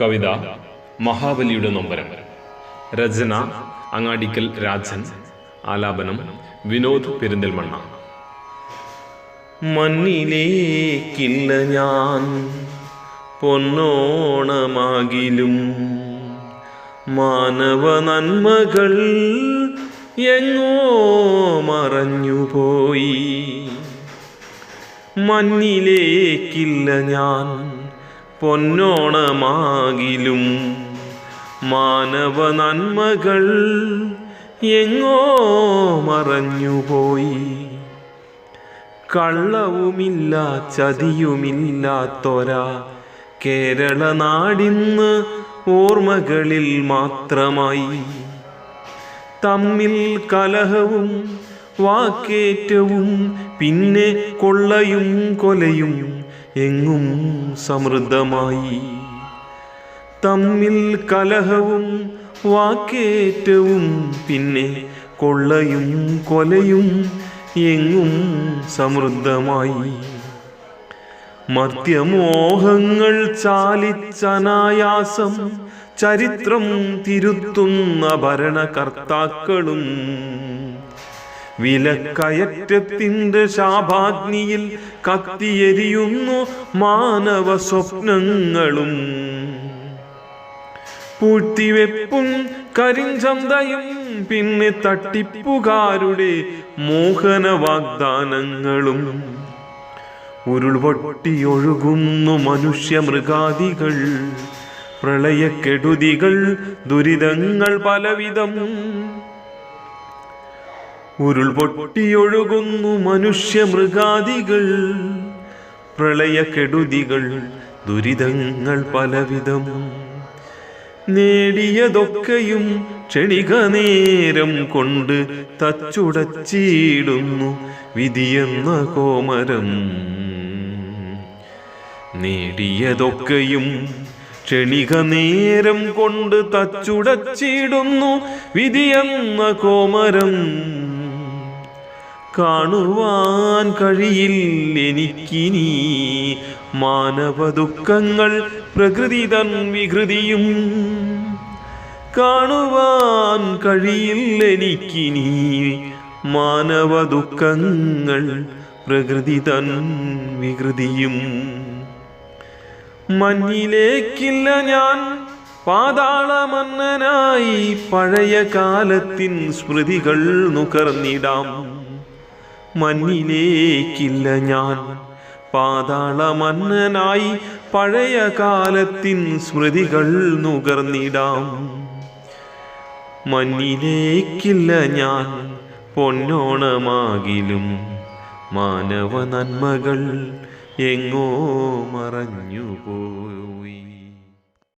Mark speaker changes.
Speaker 1: കവിത മഹാബലിയുടെ നൊമ്പരം. രചന അങ്ങാടിക്കൽ രാജൻ. ആലാപനം വിനോദ് പെരിന്തൽമണ്ണ. മണ്ണിലേക്കില്ല ഞാൻ പൊന്നോണമാകിലും മാനവ നന്മകൾ എങ്ങോ മറഞ്ഞുപോയി മണ്ണിലേക്കില്ല ഞാൻ പൊന്നോണമാകിലും മാനവ നന്മകൾ എങ്ങോ മറഞ്ഞുപോയി. കള്ളവുമില്ല ചതിയുമില്ലാത്തൊര കേരള നാടിന്ന് ഓർമ്മകളിൽ മാത്രമായി. തമ്മിൽ കലഹവും വാക്കേറ്റവും പിന്നെ കൊള്ളയും കൊലയും എങ്ങും സമൃദ്ധമായി. തമ്മിൽ കലഹവും വാക്കേറ്റവും പിന്നെ കൊള്ളയും കൊലയും എങ്ങും സമൃദ്ധമായി. മദ്യമോഹങ്ങൾ ചാലിച്ചനായാസം ചരിത്രം തിരുത്തുന്ന ഭരണകർത്താക്കളും വിലക്കയറ്റത്തിന്റെ ശാപാഗ്നിയിൽ കത്തിയെരിയുന്നു മാനവ സ്വപ്നങ്ങളും. പൂഴ്ത്തിവെപ്പും കരിഞ്ചന്തയും പിന്നെ തട്ടിപ്പുകാരുടെ മോഹന വാഗ്ദാനങ്ങളും. ഉരുൾപൊട്ടിയൊഴുകുന്നു മനുഷ്യ മൃഗാദികൾ പ്രളയക്കെടുതികൾ ദുരിതങ്ങൾ പലവിധം. ഉരുൾപൊട്ടിയൊഴുകുന്നു മനുഷ്യ മൃഗാദികൾ പ്രളയക്കെടുതികൾ ദുരിതങ്ങൾ പലവിധം. നേടിയതൊക്കെയും ക്ഷണിക നേരം കൊണ്ട് തച്ചുടച്ചിടുന്നു വിധിയെന്ന കോമരം. നേടിയതൊക്കെയും ക്ഷണിക നേരം കൊണ്ട് തച്ചുടച്ചിടുന്നു വിധിയെന്ന കോമരം. കാണുവാൻ കഴിയില്ല എനിക്കിനി മാനവ ദുഃഖങ്ങൾ പ്രകൃതി തൻ വികൃതിയും കാണുവാൻ കഴിയില്ല എനിക്കിനി മാനവ ദുഃഖങ്ങൾ പ്രകൃതി തൻ വികൃതിയും. മഞ്ഞിലേക്കില്ല ഞാൻ പാതാളമന്നനായി പഴയ കാലത്തിൻ സ്മൃതികൾ നുകർന്നിടാം. മഞ്ഞിലേക്കില്ല ഞാൻ. പാതാളമന്നനായി പഴയ കാലത്തിൻ സ്മൃതികൾ നുകർന്നിടാം. മഞ്ഞിലേക്കില്ല ഞാൻ പൊന്നോണമാകിലും മാനവ നന്മകൾ എങ്ങോ മറഞ്ഞുപോയി.